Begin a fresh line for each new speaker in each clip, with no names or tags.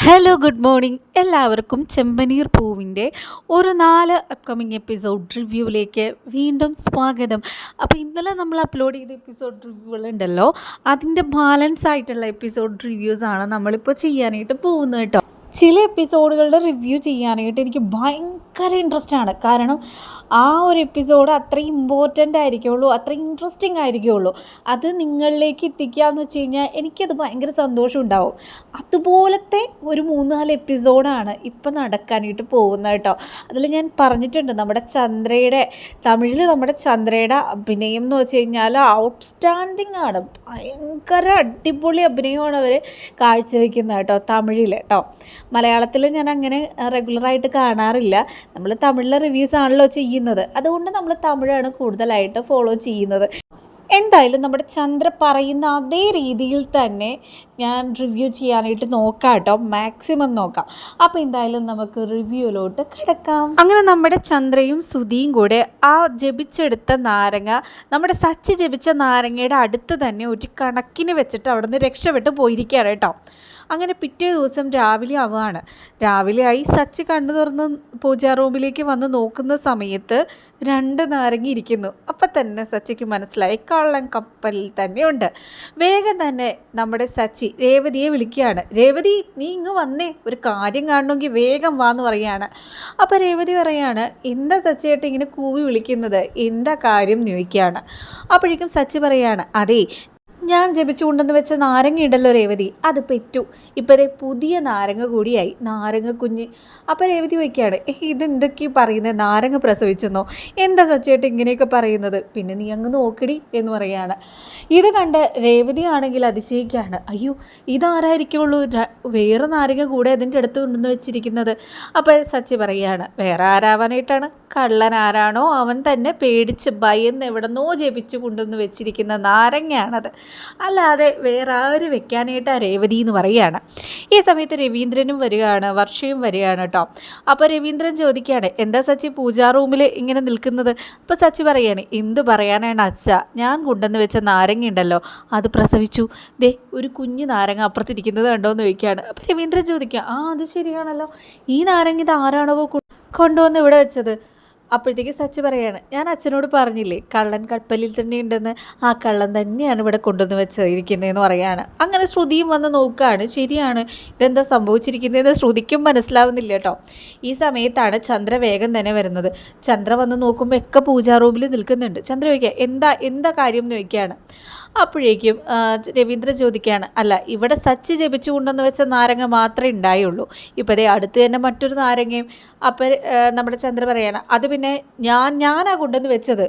Hello good morning എല്ലാവർക്കും ചെമ്പനീർ പൂവിന്റെ ഒരു നാല് അപ്കമിങ് എപ്പിസോഡ് റിവ്യൂവിലേക്ക് വീണ്ടും സ്വാഗതം. അപ്പോൾ ഇന്നലെ നമ്മൾ അപ്ലോഡ് ചെയ്ത എപ്പിസോഡ് റിവ്യൂകളുണ്ടല്ലോ അതിന്റെ ബാലൻസ് ആയിട്ടുള്ള എപ്പിസോഡ് റിവ്യൂസ് റിവ്യൂസാണ് നമ്മളിപ്പോൾ ചെയ്യാനായിട്ട് പോകുന്നത് കേട്ടോ. ചില എപ്പിസോഡുകളുടെ റിവ്യൂ ചെയ്യാനായിട്ട് എനിക്ക് ഭയങ്കര ഇൻട്രസ്റ്റ് ആണ്. കാരണം ആ ഒരു എപ്പിസോഡ് അത്ര ഇമ്പോർട്ടന്റ് ആയിരിക്കുള്ളൂ അത്ര ഇൻട്രസ്റ്റിംഗ് ആയിരിക്കുള്ളൂ. അത് നിങ്ങളിലേക്ക് എത്തിക്കുക എന്ന് വെച്ച് കഴിഞ്ഞാൽ എനിക്കത് ഭയങ്കര സന്തോഷം ഉണ്ടാവും. അതുപോലത്തെ ഒരു മൂന്ന് നാല് എപ്പിസോഡാണ് ഇപ്പം നടക്കാനായിട്ട് പോകുന്നത് കേട്ടോ. അതിൽ ഞാൻ പറഞ്ഞിട്ടുണ്ട് നമ്മുടെ ചന്ദ്രയുടെ തമിഴിൽ നമ്മുടെ ചന്ദ്രയുടെ അഭിനയം എന്ന് വെച്ച് കഴിഞ്ഞാൽ ഔട്ട്സ്റ്റാൻഡിങ് ആണ്. ഭയങ്കര അടിപൊളി അഭിനയമാണ് അവർ കാഴ്ചവെക്കുന്നത് കേട്ടോ തമിഴിൽ കേട്ടോ. മലയാളത്തിൽ ഞാൻ അങ്ങനെ റെഗുലറായിട്ട് കാണാറില്ല. നമ്മൾ തമിഴിലെ റിവ്യൂസ് ആണല്ലോ ചെയ്യുന്നത്. അതുകൊണ്ട് നമ്മൾ തമിഴാണ് കൂടുതലായിട്ട് ഫോളോ ചെയ്യുന്നത്. എന്തായാലും നമ്മുടെ ചന്ദ്ര പറയുന്ന അതേ രീതിയിൽ തന്നെ ഞാൻ റിവ്യൂ ചെയ്യാനായിട്ട് നോക്കാം കേട്ടോ. മാക്സിമം നോക്കാം. അപ്പോൾ എന്തായാലും നമുക്ക് റിവ്യൂയിലോട്ട് കിടക്കാം. അങ്ങനെ നമ്മുടെ ചന്ദ്രയും സുധിയും കൂടെ ആ ജപിച്ചെടുത്ത നാരങ്ങ നമ്മുടെ സച്ചി ജപിച്ച നാരങ്ങയുടെ അടുത്ത് തന്നെ ഒരു കണക്കിന് വെച്ചിട്ട് അവിടെ നിന്ന് രക്ഷപ്പെട്ട് പോയിരിക്കുകയാണ് കേട്ടോ. അങ്ങനെ പിറ്റേ ദിവസം രാവിലെ ആവുകയാണ് ആയി സച്ചി കണ്ണു തുറന്ന് പൂജാ റൂമിലേക്ക് വന്ന് നോക്കുന്ന സമയത്ത് രണ്ട് നാരങ്ങ ഇരിക്കുന്നു. അപ്പം തന്നെ സച്ചിക്ക് മനസ്സിലായി കള്ളൻ കപ്പലിൽ തന്നെയുണ്ട്. വേഗം തന്നെ നമ്മുടെ സച്ചി രേവതിയെ വിളിക്കുകയാണ്. രേവതി നീ ഇങ്ങ് വന്നേ. ഒരു കാര്യം കാണണമെങ്കിൽ വേഗം വാ എന്ന് പറയാണ് അപ്പം രേവതി പറയാണ് എന്താ സച്ചിയായിട്ട് ഇങ്ങനെ കൂവി വിളിക്കുന്നത്? എന്താ കാര്യം? ചോദിക്കുകയാണ്. അപ്പോഴേക്കും സച്ചി പറയാണ് അതേ ഞാൻ ജപിച്ചു കൊണ്ടെന്ന് വെച്ച നാരങ്ങ ഉണ്ടല്ലോ രേവതി അത് പെറ്റു ഇപ്പോൾ പുതിയ നാരങ്ങ കൂടിയായി. നാരങ്ങ കുഞ്ഞ്. അപ്പോൾ രേവതി വയ്ക്കുകയാണ് ഇതെന്തൊക്കെ പറയുന്നത് നാരങ്ങ പ്രസവിച്ചെന്നോ? എന്താ സച്ചേട്ട് ഇങ്ങനെയൊക്കെ പറയുന്നത്? പിന്നെ നീ അങ്ങ് നോക്കടി എന്ന് പറയുകയാണ്. ഇത് കണ്ട് രേവതി ആണെങ്കിൽ അതിശയിക്കുകയാണ് അയ്യോ ഇതാരായിരിക്കുള്ളൂ? വേറെ നാരങ്ങ കൂടെ അതിന്റെ അടുത്ത് കൊണ്ടുവന്ന് വെച്ചിരിക്കുന്നത്? അപ്പോൾ സച്ചി പറയുകയാണ് വേറെ ആരാവാനായിട്ടാണ്? കള്ളൻ ആരാണോ? അവൻ തന്നെ പേടിച്ച് ഭയന്ന് എവിടെന്നോ ജപിച്ചു കൊണ്ടുവന്ന് വെച്ചിരിക്കുന്ന നാരങ്ങയാണത്. അല്ലാതെ വേറെ ആര് വെക്കാനായിട്ട് ആ രേവതി എന്ന് പറയുകയാണ്. ഈ സമയത്ത് രവീന്ദ്രനും വരികയാണ് വർഷയും വരികയാണ് കേട്ടോ അപ്പോൾ രവീന്ദ്രൻ ചോദിക്കുകയാണ് എന്താ സച്ചി പൂജാ റൂമിൽ ഇങ്ങനെ നിൽക്കുന്നത്? അപ്പോൾ സച്ചി പറയാണ് എന്ത് പറയാനാണ് അച്ഛ? ഞാൻ കൊണ്ടുവന്ന് വെച്ച നാരങ്ങ ഉണ്ടല്ലോ അത് പ്രസവിച്ചു. ദേ ഒരു കുഞ്ഞു നാരങ്ങ അപ്പുറത്തിരിക്കുന്നത് കണ്ടോ എന്ന് ചോദിക്കുകയാണ്. അപ്പോൾ രവീന്ദ്രൻ ചോദിക്കുക ആ അത് ശരിയാണല്ലോ. ഈ നാരങ്ങ ഇത് ആരാണോ കൊണ്ടുവന്ന് ഇവിടെ വെച്ചത്? അപ്പോഴത്തേക്ക് സച്ചി പറയാണ് ഞാൻ അച്ഛനോട് പറഞ്ഞില്ലേ കള്ളൻ കപ്പലിൽ തന്നെ ഉണ്ടെന്ന്. ആ കള്ളൻ തന്നെയാണ് ഇവിടെ കൊണ്ടുവന്ന് വെച്ചിരിക്കുന്നതെന്ന് പറയാണ്. അങ്ങനെ ശ്രുതിയും വന്ന് നോക്കുകയാണ് ശരിയാണ്. ഇതെന്താ സംഭവിച്ചിരിക്കുന്നതെന്ന് ശ്രുതിക്കും മനസ്സിലാവുന്നില്ല കേട്ടോ. ഈ സമയത്താണ് ചന്ദ്ര വേഗം തന്നെ വരുന്നത്. ചന്ദ്ര വന്ന് നോക്കുമ്പോൾ ഒക്കെ പൂജാ റൂമിൽ നിൽക്കുന്നുണ്ട്. ചന്ദ്ര ചോദിക്കുക എന്താ എന്താ കാര്യം? എന്ന് ചോദിക്കുകയാണ് അപ്പോഴേക്കും രവീന്ദ്ര ചോദിക്കുകയാണ് അല്ല ഇവിടെ സച്ചി ജപിച്ചു കൊണ്ടെന്ന് വെച്ച നാരങ്ങ മാത്രമേ ഉണ്ടായുള്ളൂ. ഇപ്പോൾ ദേ അടുത്ത് തന്നെ മറ്റൊരു നാരങ്ങയും. അപ്പം നമ്മുടെ ചന്ദ്ര പറയാണ് അത് പിന്നെ ഞാൻ ഞാനാ കൊണ്ടുവന്ന് വെച്ചത്.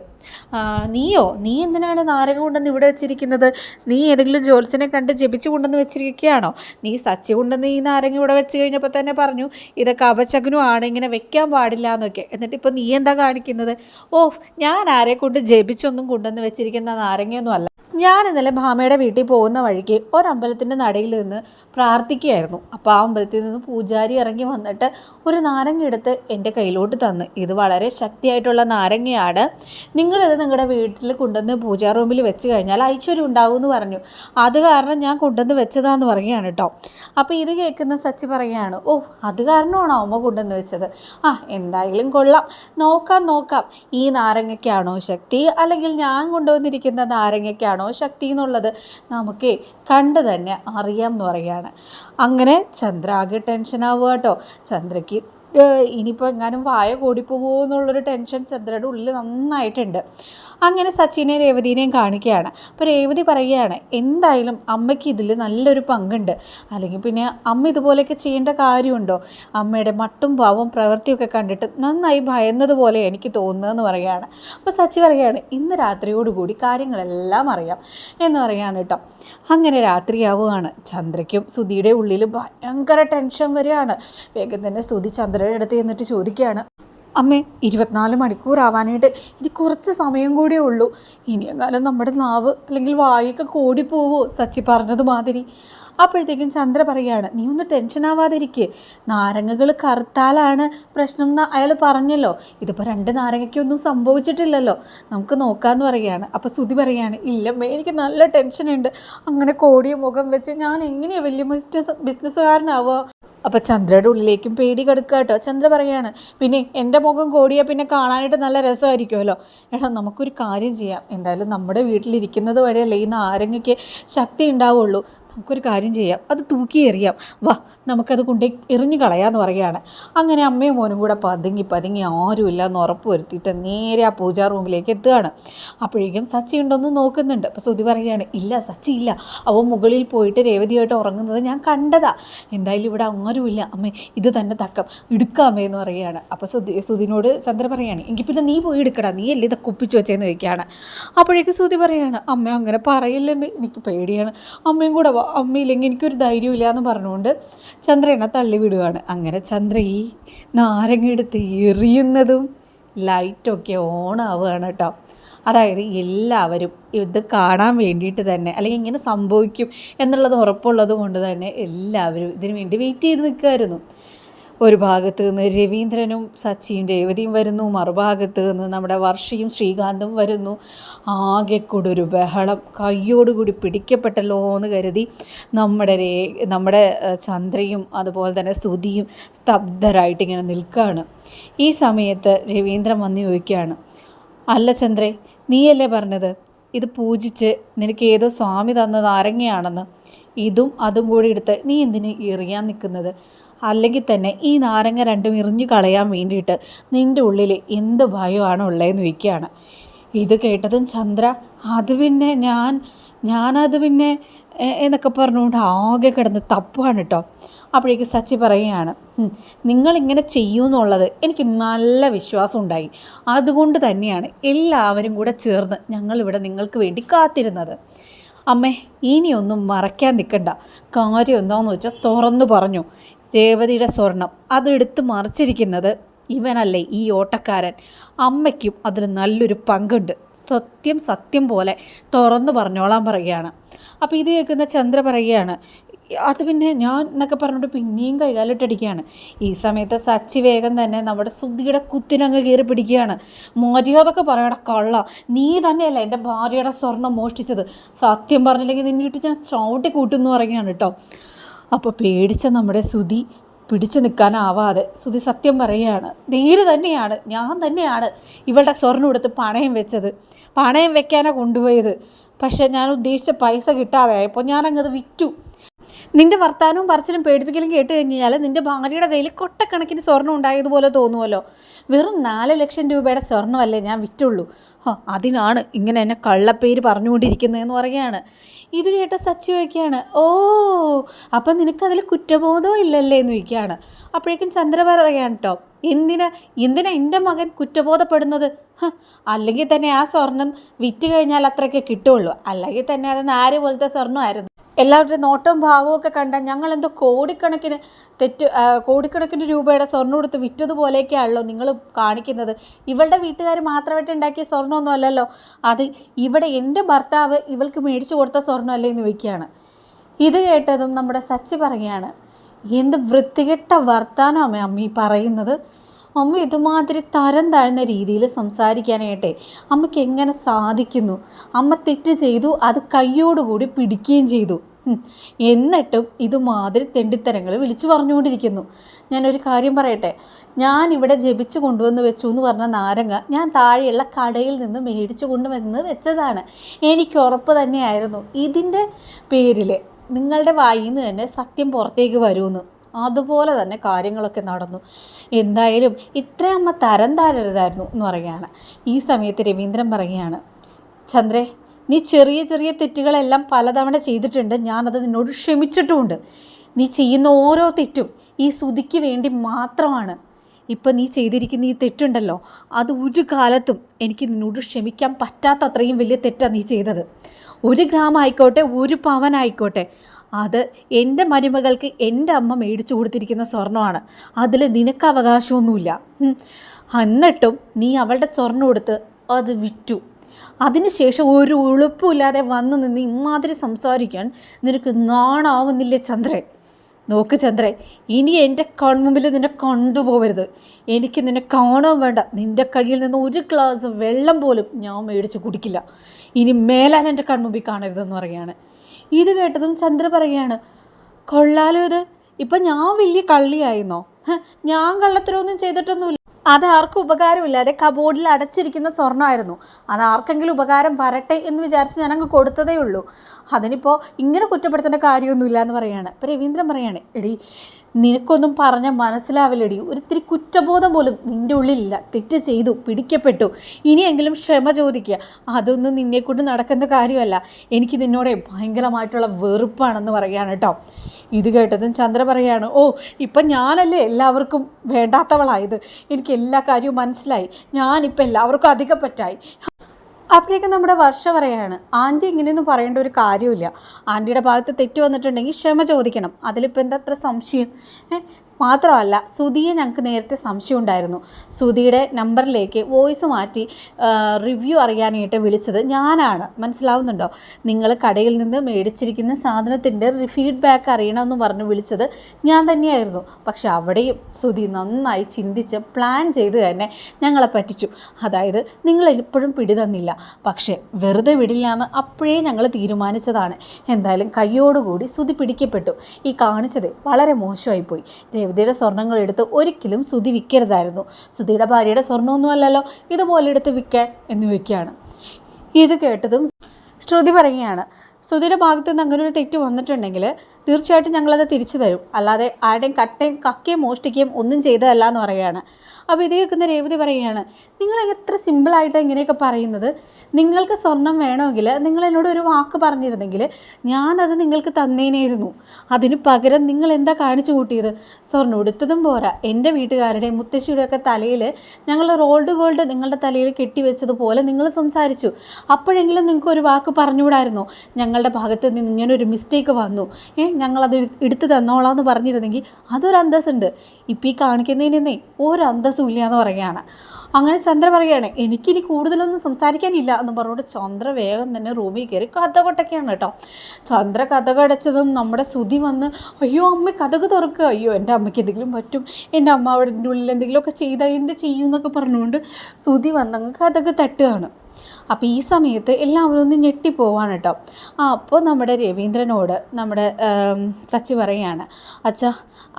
നീയോ? നീ എന്തിനാണ് നാരങ്ങ കൊണ്ടുവന്ന് ഇവിടെ വെച്ചിരിക്കുന്നത്? നീ ഏതെങ്കിലും ജോത്സ്യനെ കണ്ട് ജപിച്ചു കൊണ്ടുവന്ന് വെച്ചിരിക്കുകയാണോ? നീ സച്ചി കൊണ്ടുവന്ന് ഈ നാരങ്ങ ഇവിടെ വെച്ച് കഴിഞ്ഞപ്പോൾ തന്നെ പറഞ്ഞു ഇതൊക്കെ അപശകനുമാണ് ഇങ്ങനെ വെക്കാൻ പാടില്ല എന്നൊക്കെ. എന്നിട്ട് ഇപ്പോൾ നീ എന്താ കാണിക്കുന്നത്? ഓഫ് ഞാൻ ആരെ കൊണ്ട് ജപിച്ചൊന്നും കൊണ്ടുവന്ന് വെച്ചിരിക്കുന്ന നാരങ്ങയൊന്നും അല്ല ഞാൻ ഇന്നലെ ഭാമയുടെ വീട്ടിൽ പോകുന്ന വഴിക്ക് ഒരമ്പലത്തിന്റെ നടയിൽ നിന്ന് പ്രാർത്ഥിക്കുകയായിരുന്നു. അപ്പോൾ ആ അമ്പലത്തിൽ നിന്ന് പൂജാരി ഇറങ്ങി വന്നിട്ട് ഒരു നാരങ്ങ എടുത്ത് എന്റെ കയ്യിലോട്ട് തന്നു. ഇത് വളരെ ശക്തിയായിട്ടുള്ള നാരങ്ങയാണ്. നിങ്ങളിത് നിങ്ങളുടെ വീട്ടിൽ കൊണ്ടുവന്ന് പൂജാ റൂമിൽ വെച്ച് കഴിഞ്ഞാൽ ഐശ്വര്യം ഉണ്ടാവും എന്ന് പറഞ്ഞു. അത് കാരണം ഞാൻ കൊണ്ടുവന്ന് വെച്ചതാന്ന് പറയുകയാണ് കേട്ടോ. അപ്പോൾ ഇത് കേൾക്കുന്ന സച്ചി പറയുകയാണ് ഓ അത് കാരണമാണോ അമ്മ കൊണ്ടുവന്ന് വെച്ചത്? ആ എന്തായാലും കൊള്ളാം. നോക്കാം നോക്കാം. ഈ നാരങ്ങയ്ക്കാണോ ശക്തി? അല്ലെങ്കിൽ ഞാൻ കൊണ്ടുവന്നിരിക്കുന്ന നാരങ്ങയ്ക്കാണോ ശക്തി എന്നുള്ളത് നമുക്ക് കണ്ട് തന്നെ അറിയാം എന്ന് പറയുകയാണ്. അങ്ങനെ ചന്ദ്ര ആകെ ടെൻഷനാവുക കേട്ടോ. ചന്ദ്രയ്ക്ക് ഇനിയിപ്പോൾ എങ്ങാനും വായ കൂടിപ്പോകുമോ എന്നുള്ളൊരു ടെൻഷൻ ചന്ദ്രയുടെ ഉള്ളിൽ നന്നായിട്ടുണ്ട്. അങ്ങനെ സച്ചിനെയും രേവതിനെയും കാണിക്കുകയാണ്. അപ്പോൾ രേവതി പറയുകയാണ് എന്തായാലും അമ്മയ്ക്ക് ഇതിൽ നല്ലൊരു പങ്കുണ്ട്. അല്ലെങ്കിൽ പിന്നെ അമ്മ ഇതുപോലെയൊക്കെ ചെയ്യേണ്ട കാര്യമുണ്ടോ? അമ്മയുടെ മട്ടും പാവം പ്രവൃത്തിയൊക്കെ കണ്ടിട്ട് നന്നായി ഭയന്നതുപോലെ എനിക്ക് തോന്നുന്നതെന്ന് പറയുകയാണ്. അപ്പോൾ സച്ചി പറയുകയാണ് ഇന്ന് രാത്രിയോടുകൂടി കാര്യങ്ങളെല്ലാം അറിയാം. എന്ന് പറയുകയാണ് കേട്ടോ. അങ്ങനെ രാത്രിയാവുകയാണ്. ചന്ദ്രയ്ക്കും സുധിയുടെ ഉള്ളിൽ ഭയങ്കര ടെൻഷൻ വരികയാണ്. വേഗം തന്നെ സുധി ചന്ദ്രയുടെ അടുത്ത് ചെന്നിട്ട് ചോദിക്കുകയാണ് അമ്മേ ഇരുപത്തിനാല് മണിക്കൂർ ആവാനായിട്ട് ഇനി കുറച്ച് സമയം കൂടിയേ ഉള്ളൂ. ഇനിയെങ്ങാനും നമ്മുടെ നാവ് അല്ലെങ്കിൽ വായൊക്കെ കോടിപ്പോവോ സച്ചി പറഞ്ഞത് മാതിരി. അപ്പോഴത്തേക്കും ചന്ദ്ര പറയുകയാണ് നീ ഒന്ന് ടെൻഷൻ ആവാതിരിക്കുക നാരങ്ങകൾ കറുത്താലാണ് പ്രശ്നം എന്ന് അയാൾ പറഞ്ഞല്ലോ. ഇതിപ്പോൾ രണ്ട് നാരങ്ങയ്ക്കൊന്നും സംഭവിച്ചിട്ടില്ലല്ലോ. നമുക്ക് നോക്കാമെന്ന് പറയുകയാണ്. അപ്പോൾ സുതി പറയുകയാണ് ഇല്ലമ്മേ എനിക്ക് നല്ല ടെൻഷനുണ്ട്. അങ്ങനെ കോടിയ മുഖം വെച്ച് ഞാൻ എങ്ങനെയാണ് വലിയ ബിസിനസ് ബിസിനസ്സുകാരനാവുക? അപ്പോൾ ചന്ദ്രയുടെ ഉള്ളിലേക്കും പേടി കടുക്കുക കേട്ടോ ചന്ദ്ര പറയാണ് പിന്നെ എന്റെ മുഖം കോടിയാൽ പിന്നെ കാണാനായിട്ട് നല്ല രസമായിരിക്കുമല്ലോ. എടാ നമുക്കൊരു കാര്യം ചെയ്യാം. എന്തായാലും നമ്മുടെ വീട്ടിലിരിക്കുന്നത് വരെയല്ലേ ഈ നാരങ്ങയ്ക്ക് ശക്തി ഉണ്ടാവുള്ളൂ നമുക്കൊരു കാര്യം ചെയ്യാം. അത് തൂക്കി എറിയാം. വാ നമുക്കത് കൊണ്ട് എറിഞ്ഞു കളയാമെന്ന് പറയുകയാണ് അങ്ങനെ അമ്മയും മോനും കൂടെ പതുങ്ങി പതുങ്ങി ആരുമില്ല എന്ന് ഉറപ്പ് വരുത്തിയിട്ട് നേരെ ആ പൂജാ റൂമിലേക്ക് എത്തുകയാണ്. അപ്പോഴേക്കും സച്ചി ഉണ്ടോന്ന് നോക്കുന്നുണ്ട്. അപ്പോൾ സുതി പറയുകയാണ് ഇല്ല സച്ചി ഇല്ല. അവൻ മുകളിൽ പോയിട്ട് രേവതിയായിട്ട് ഉറങ്ങുന്നത് ഞാൻ കണ്ടതാ. എന്തായാലും ഇവിടെ ആരുമില്ല. അമ്മേ ഇത് തന്നെ തക്കം. എടുക്കാമേ എന്ന് പറയുകയാണ്. അപ്പോൾ സുധി സുധിനോട് ചന്ദ്ര പറയുകയാണ് എങ്കിൽ പിന്നെ നീ പോയി എടുക്കടാ. നീ അല്ലേ ഇതൊക്കെ ഒപ്പിച്ച് വെച്ചേന്ന് ചോദിക്കുകയാണ്. അപ്പോഴേക്ക് സുധി പറയുകയാണ് അമ്മ അങ്ങനെ പറയില്ലേ എനിക്ക് പേടിയാണ്. അമ്മയും കൂടെ അമ്മയില്ലെങ്കിൽ എനിക്കൊരു ധൈര്യമില്ല എന്ന് പറഞ്ഞുകൊണ്ട് ചന്ദ്രനെ തള്ളി വിടുകയാണ് അങ്ങനെ ചന്ദ്ര ഈ നാരങ്ങ എടുത്ത് എറിയുന്നതും ലൈറ്റൊക്കെ ഓണാവുകയാണ് കേട്ടോ. അതായത് എല്ലാവരും ഇത് കാണാൻ വേണ്ടിയിട്ട് തന്നെ അല്ലെങ്കിൽ ഇങ്ങനെ സംഭവിക്കും എന്നുള്ളത് ഉറപ്പുള്ളത് കൊണ്ട് തന്നെ എല്ലാവരും ഇതിനു വേണ്ടി വെയിറ്റ് ചെയ്ത് നിൽക്കുമായിരുന്നു ഒരു ഭാഗത്ത് നിന്ന് രവീന്ദ്രനും സച്ചിയും രേവതിയും വരുന്നു. മറുഭാഗത്ത് നിന്ന് നമ്മുടെ വർഷയും ശ്രീകാന്തും വരുന്നു. ആകെ കൂടെ ഒരു ബഹളം. കയ്യോടുകൂടി പിടിക്കപ്പെട്ടല്ലോ എന്ന് കരുതി നമ്മുടെ രേ നമ്മുടെ ചന്ദ്രയും അതുപോലെ തന്നെ സ്തുതിയും സ്തബ്ധരായിട്ട് ഇങ്ങനെ നിൽക്കുകയാണ്. ഈ സമയത്ത് രവീന്ദ്രൻ വന്ന് ചോദിക്കുകയാണ് അല്ല ചന്ദ്രേ നീയല്ലേ പറഞ്ഞത്? ഇത് പൂജിച്ച് നിനക്ക് ഏതോ സ്വാമി തന്ന നാരങ്ങയാണെന്ന്. ഇതും അതും കൂടി എടുത്ത് നീ എന്തിന് എറിയാൻ നിൽക്കുന്നത്? അല്ലെങ്കിൽ തന്നെ ഈ നാരങ്ങ രണ്ടും എറിഞ്ഞു കളയാൻ വേണ്ടിയിട്ട് നിന്റെ ഉള്ളിൽ എന്ത് ഭയമാണ് ഉള്ളതെന്ന് ചോദിക്കുകയാണ്. ഇത് കേട്ടതും ചന്ദ്ര അത് പിന്നെ ഞാൻ ഞാനത് പിന്നെ എന്നൊക്കെ പറഞ്ഞുകൊണ്ട് ആകെ കിടന്ന് തപ്പാണ് കേട്ടോ. അപ്പോഴേക്ക് സച്ചി പറയുകയാണ് "ഉം, നിങ്ങളിങ്ങനെ ചെയ്യുമെന്നുള്ളത് എനിക്ക് നല്ല വിശ്വാസം ഉണ്ടായി അതുകൊണ്ട് തന്നെയാണ് എല്ലാവരും കൂടെ ചേർന്ന് ഞങ്ങളിവിടെ നിങ്ങൾക്ക് വേണ്ടി കാത്തിരുന്നത്. അമ്മേ ഇനിയൊന്നും മറയ്ക്കാൻ നിൽക്കണ്ട. കാര്യം എന്താണെന്ന് വെച്ചാൽ തുറന്നു പറഞ്ഞു. രേവതിയുടെ സ്വർണം അതെടുത്ത് മറിച്ചിരിക്കുന്നത് ഇവനല്ലേ ഈ ഓട്ടക്കാരൻ. അമ്മയ്ക്കും അതിന് നല്ലൊരു പങ്കുണ്ട്. സത്യം സത്യം പോലെ തുറന്നു പറഞ്ഞോളാൻ പറയുകയാണ്. അപ്പോൾ ഇത് കേൾക്കുന്ന ചന്ദ്ര പറയുകയാണ് അത് പിന്നെ ഞാൻ എന്നൊക്കെ പറഞ്ഞിട്ട് പിന്നെയും കൈകാലിട്ടടിക്കുകയാണ്. ഈ സമയത്ത് സച്ചി വേഗം തന്നെ നമ്മുടെ സുധിയുടെ കുത്തിനങ്ങ് കയറി പിടിക്കുകയാണ്. മര്യാദയ്ക്ക് പറയട കള്ള നീ തന്നെയല്ല എന്റെ ഭാര്യയുടെ സ്വർണം മോഷ്ടിച്ചത്. സത്യം പറഞ്ഞില്ലെങ്കിൽ നിന്നെ ഇട്ട് ഞാൻ ചവിട്ടി കൂട്ടുന്നു പറയുകയാണ് കേട്ടോ. അപ്പോൾ പേടിച്ച നമ്മുടെ സുധി പിടിച്ചു നിൽക്കാനാവാതെ സുധി സത്യം പറയുകയാണ് നേര് തന്നെയാണ് ഞാൻ തന്നെയാണ് ഇവളുടെ സ്വർണം എടുത്ത് പണയം വെച്ചത്. പണയം വെക്കാനാണ് കൊണ്ടുപോയത്. പക്ഷേ ഞാൻ ഉദ്ദേശിച്ച പൈസ കിട്ടാതെ ആയപ്പോൾ ഞാനങ്ങത് വിറ്റു. നിന്റെ വർത്താനവും പറച്ചിലും പേടിപ്പിക്കലും കേട്ട് കഴിഞ്ഞാൽ നിന്റെ ഭാര്യയുടെ കയ്യിൽ കൊട്ടക്കണക്കിന് സ്വർണം ഉണ്ടായതുപോലെ തോന്നുമല്ലോ വെറും നാല് ലക്ഷം രൂപയുടെ സ്വർണമല്ലേ ഞാൻ വിറ്റുള്ളൂ. അതിനാണ് ഇങ്ങനെ എന്നെ കള്ളപ്പേര് പറഞ്ഞുകൊണ്ടിരിക്കുന്നതെന്ന് പറയുകയാണ്. ഇത് കേട്ട സച്ചി ചോദിക്കുകയാണ് ഓ അപ്പം നിനക്കതിൽ കുറ്റബോധവും ഇല്ലല്ലേ? എന്ന് ചോദിക്കുകയാണ്. അപ്പോഴേക്കും ചന്ദ്ര പറയുകയാണ് കേട്ടോ എന്തിനാ എന്തിനാ എന്റെ മകൻ കുറ്റബോധപ്പെടുന്നത്? അല്ലെങ്കിൽ തന്നെ ആ സ്വർണം വിറ്റ് കഴിഞ്ഞാൽ അത്രയ്ക്ക് കിട്ടുള്ളൂ അല്ലെങ്കിൽ തന്നെ അത് നാര് പോലത്തെ സ്വർണമായിരുന്നു എല്ലാവരുടെയും നോട്ടവും ഭാവവും ഒക്കെ കണ്ടാൽ ഞങ്ങൾ എന്തോ കോടിക്കണക്കിന് തെറ്റ് കോടിക്കണക്കിന് രൂപയുടെ സ്വർണം കൊടുത്ത് വിറ്റതുപോലെയൊക്കെയാണല്ലോ നിങ്ങൾ കാണിക്കുന്നത്. ഇവളുടെ വീട്ടുകാർ മാത്രമായിട്ട് ഉണ്ടാക്കിയ സ്വർണമൊന്നും അല്ലല്ലോ അത് ഇവിടെ എന്റെ ഭർത്താവ് ഇവൾക്ക് മേടിച്ചു കൊടുത്ത സ്വർണമല്ലേ എന്ന് ചോദിക്കുകയാണ്. ഇത് കേട്ടതും നമ്മുടെ സച്ചി പറയുകയാണ് എന്ത് വൃത്തികെട്ട വർത്താനം അമ്മ അമ്മ ഈ പറയുന്നത്? അമ്മ ഇതുമാതിരി തരം താഴ്ന്ന രീതിയിൽ സംസാരിക്കാനായിട്ടെ അമ്മയ്ക്ക് എങ്ങനെ സാധിക്കുന്നു? അമ്മ തെറ്റ് ചെയ്തു അത് കയ്യോടുകൂടി പിടിക്കുകയും ചെയ്തു. എന്നിട്ടും ഇതുമാതിരി തെണ്ടിത്തരങ്ങൾ വിളിച്ചു പറഞ്ഞുകൊണ്ടിരിക്കുന്നു. ഞാനൊരു കാര്യം പറയട്ടെ. ഞാൻ ഇവിടെ ജപിച്ചു കൊണ്ടുവന്ന് വെച്ചു എന്ന് പറഞ്ഞ നാരങ്ങ ഞാൻ താഴെയുള്ള കടയിൽ നിന്ന് മേടിച്ചു കൊണ്ടുവന്ന് വെച്ചതാണ്. എനിക്ക് ഉറപ്പ് തന്നെയായിരുന്നു. ഇതിന്റെ പേരിൽ നിങ്ങളുടെ വായിൽ നിന്ന് തന്നെ സത്യം പുറത്തേക്ക് വരുമെന്ന് അതുപോലെ തന്നെ കാര്യങ്ങളൊക്കെ നടന്നു. എന്തായാലും ഇത്രയമ്മ തരം താഴരുതായിരുന്നു എന്ന് പറയുകയാണ്. ഈ സമയത്ത് രവീന്ദ്രൻ പറയുകയാണ് ചന്ദ്രേ നീ ചെറിയ ചെറിയ തെറ്റുകളെല്ലാം പലതവണ ചെയ്തിട്ടുണ്ട്. ഞാനത് നിന്നോട് ക്ഷമിച്ചിട്ടുമുണ്ട്. നീ ചെയ്യുന്ന ഓരോ തെറ്റും ഈ സുതിക്ക് വേണ്ടി മാത്രമാണ്. ഇപ്പം നീ ചെയ്തിരിക്കുന്ന ഈ തെറ്റുണ്ടല്ലോ അത് ഒരു കാലത്തും എനിക്ക് നിന്നോട് ക്ഷമിക്കാൻ പറ്റാത്ത അത്രയും വലിയ തെറ്റാണ് നീ ചെയ്തത്. ഒരു ഗ്രാം ആയിക്കോട്ടെ ഒരു പവനായിക്കോട്ടെ അത് എന്റെ മരുമകൾക്ക് എന്റെ അമ്മ മേടിച്ചു കൊടുത്തിരിക്കുന്ന സ്വർണമാണ് അതിൽ നിനക്ക് അവകാശമൊന്നുമില്ല. എന്നിട്ടും നീ അവളുടെ സ്വർണം കൊടുത്ത് അത് വിറ്റു. അതിനുശേഷം ഒരു ഉളുപ്പുമില്ലാതെ വന്നു നിന്ന് ഇമാതിരി സംസാരിക്കാൻ നിനക്ക് നാണാവുന്നില്ലേ ചന്ദ്രൻ? നോക്ക് ചന്ദ്രൻ ഇനി എന്റെ കൺമുമ്പിൽ നിന്നെ കണ്ടുപോകരുത്. എനിക്ക് നിന്നെ കാണാൻ വേണ്ട. നിന്റെ കയ്യിൽ നിന്ന് ഒരു ഗ്ലാസ് വെള്ളം പോലും ഞാൻ മേടിച്ച് കുടിക്കില്ല. ഇനി മേലാൽ എന്റെ കൺമുമ്പിൽ കാണരുതെന്ന് പറയുകയാണ്. ഇത് കേട്ടതും ചന്ദ്ര പറയുകയാണ് കൊള്ളാലോ ഇത്. ഇപ്പം ഞാൻ വലിയ കള്ളിയായിരുന്നോ? ഞാൻ കള്ളത്തരമൊന്നും ചെയ്തിട്ടൊന്നുമില്ല. അത് ആർക്കും ഉപകാരമില്ലാതെ കബോർഡിൽ അടച്ചിരിക്കുന്ന സ്വർണമായിരുന്നു. അത് ആർക്കെങ്കിലും ഉപകാരം വരട്ടെ എന്ന് വിചാരിച്ച് ഞാനങ്ങ് കൊടുത്തതേ ഉള്ളൂ. അതിനിപ്പോൾ ഇങ്ങനെ കുറ്റപ്പെടുത്തേണ്ട കാര്യമൊന്നുമില്ല എന്ന് പറയുകയാണ് അപ്പോൾ രവീന്ദ്രൻ പറയുകയാണ് എടി നിനക്കൊന്നും പറഞ്ഞാൽ മനസ്സിലാവില്ലടി. ഒരിത്തിരി കുറ്റബോധം പോലും നിന്റെ ഉള്ളിലില്ല. തെറ്റ് ചെയ്തു പിടിക്കപ്പെട്ടു. ഇനിയെങ്കിലും ക്ഷമ ചോദിക്കുക. അതൊന്നും നിന്നെക്കൊണ്ട് നടക്കുന്ന കാര്യമല്ല. എനിക്ക് നിന്നോട് ഭയങ്കരമായിട്ടുള്ള വെറുപ്പാണെന്ന് പറയാണ് കേട്ടോ. ഇത് കേട്ടതും ചന്ദ്ര പറയാണ് ഓ ഇപ്പം ഞാനല്ലേ എല്ലാവർക്കും വേണ്ടാത്തവളായത്? എനിക്ക് എല്ലാ കാര്യവും മനസ്സിലായി. ഞാനിപ്പോൾ എല്ലാവർക്കും അധികം പറ്റായി അപ്പോഴേക്കും നമ്മുടെ വർഷ പറയാണ് ആന്റി ഇങ്ങനെയൊന്നും പറയേണ്ട ഒരു കാര്യമില്ല ആന്റിയുടെ ഭാഗത്ത് തെറ്റ് വന്നിട്ടുണ്ടെങ്കിൽ ക്ഷമ ചോദിക്കണം. അതിലിപ്പോൾ എന്താ അത്ര സംശയം? മാത്രമല്ല സുധിയെ ഞങ്ങൾക്ക് നേരത്തെ സംശയം ഉണ്ടായിരുന്നു സുധിയുടെ നമ്പറിലേക്ക് വോയിസ് മാറ്റി റിവ്യൂ അറിയാനായിട്ട് വിളിച്ചത് ഞാനാണ്. മനസ്സിലാവുന്നുണ്ടോ? നിങ്ങൾ കടയിൽ നിന്ന് മേടിച്ചിരിക്കുന്ന സാധനത്തിന്റെ ഫീഡ്ബാക്ക് അറിയണമെന്ന് പറഞ്ഞ് വിളിച്ചത് ഞാൻ തന്നെയായിരുന്നു. പക്ഷെ അവിടെയും സുധി നന്നായി ചിന്തിച്ച് പ്ലാൻ ചെയ്ത് തന്നെ ഞങ്ങളെ പറ്റിച്ചു. അതായത് നിങ്ങൾ എപ്പോഴും പിടിതന്നില്ല പക്ഷേ വെറുതെ വിടില്ല എന്ന് അപ്പോഴേ ഞങ്ങൾ തീരുമാനിച്ചതാണ്. എന്തായാലും കയ്യോടുകൂടി സുധി പിടിക്കപ്പെട്ടു. ഈ കാണിച്ചത് വളരെ മോശമായിപ്പോയി. രേവതിയുടെ സ്വർണങ്ങൾ എടുത്ത് ഒരിക്കലും സുതി വിൽക്കരുതായിരുന്നു. സുതിയുടെ ഭാര്യയുടെ സ്വർണമൊന്നും അല്ലല്ലോ ഇതുപോലെ എടുത്ത് വിൽക്കാൻ എന്ന് വയ്ക്കുകയാണ്. ഇത് കേട്ടതും ശ്രുതി പറയുകയാണ് ശ്രുതിയുടെ ഭാഗത്ത് നിന്ന് അങ്ങനെ ഒരു തെറ്റ് വന്നിട്ടുണ്ടെങ്കിൽ തീർച്ചയായിട്ടും ഞങ്ങളത് തിരിച്ചു തരും. അല്ലാതെ ആരുടെയും കട്ടയും കക്കയും മോഷ്ടിക്കുകയും ഒന്നും ചെയ്തതല്ല എന്ന് പറയുകയാണ്. അപ്പോൾ ഇത് കേൾക്കുന്ന രേവതി പറയുകയാണ് നിങ്ങൾ എത്ര സിമ്പിളായിട്ട് ഇങ്ങനെയൊക്കെ പറയുന്നത്? നിങ്ങൾക്ക് സ്വർണം വേണമെങ്കിൽ നിങ്ങൾ എന്നോട് ഒരു വാക്ക് പറഞ്ഞിരുന്നെങ്കിൽ ഞാനത് നിങ്ങൾക്ക് തന്നേനായിരുന്നു. അതിന് പകരം നിങ്ങൾ എന്താ കാണിച്ചു കൂട്ടിയത്? സ്വർണം എടുത്തതും പോരാ. എന്റെ വീട്ടുകാരുടെയും മുത്തശ്ശിയുടെയൊക്കെ തലയിൽ ഞങ്ങൾ റോൾഡ് ഗോൾഡ് നിങ്ങളുടെ തലയിൽ കെട്ടിവെച്ചതുപോലെ നിങ്ങൾ സംസാരിച്ചു. അപ്പോഴെങ്കിലും നിങ്ങൾക്ക് ഒരു വാക്ക് പറഞ്ഞുകൂടായിരുന്നോ? ഞങ്ങളുടെ ഭാഗത്ത് നിന്ന് ഇങ്ങനൊരു മിസ്റ്റേക്ക് വന്നു. ഏ ഞങ്ങളത് എടു- എടുത്ത് തന്നോളാം എന്ന് പറഞ്ഞിരുന്നെങ്കിൽ അതൊരു അന്തസ്സുണ്ട്. ഇപ്പം ഈ കാണിക്കുന്നതിനേ ഒരു അന്തസ്സും ഇല്ല എന്ന് പറയുകയാണ്. അങ്ങനെ ചന്ദ്ര പറയുകയാണ് എനിക്കിനി കൂടുതലൊന്നും സംസാരിക്കാനില്ല എന്ന് പറഞ്ഞുകൊണ്ട് ചന്ദ്ര വേഗം തന്നെ റൂമിൽ കയറി കഥ കൊട്ടൊക്കെയാണ് കേട്ടോ. ചന്ദ്ര കഥ കടച്ചതും നമ്മുടെ ശ്രുതി വന്ന് അയ്യോ അമ്മ കഥക് തുറക്കുക അയ്യോ എന്റെ അമ്മയ്ക്ക് എന്തെങ്കിലും പറ്റും. എന്റെ അമ്മ അവിടെ ഉള്ളിൽ എന്തെങ്കിലുമൊക്കെ ചെയ്താൽ എന്ത് ചെയ്യും എന്നൊക്കെ പറഞ്ഞുകൊണ്ട് ശ്രുതി വന്നങ്ങ് കഥക് തട്ടുകയാണ്. അപ്പോൾ ഈ സമയത്ത് എല്ലാവരും ഒന്ന് ഞെട്ടിപ്പോവാണ് കേട്ടോ. ആ അപ്പോൾ നമ്മുടെ രവീന്ദ്രനോട് നമ്മുടെ ചച്ചി പറയുകയാണ് അച്ഛാ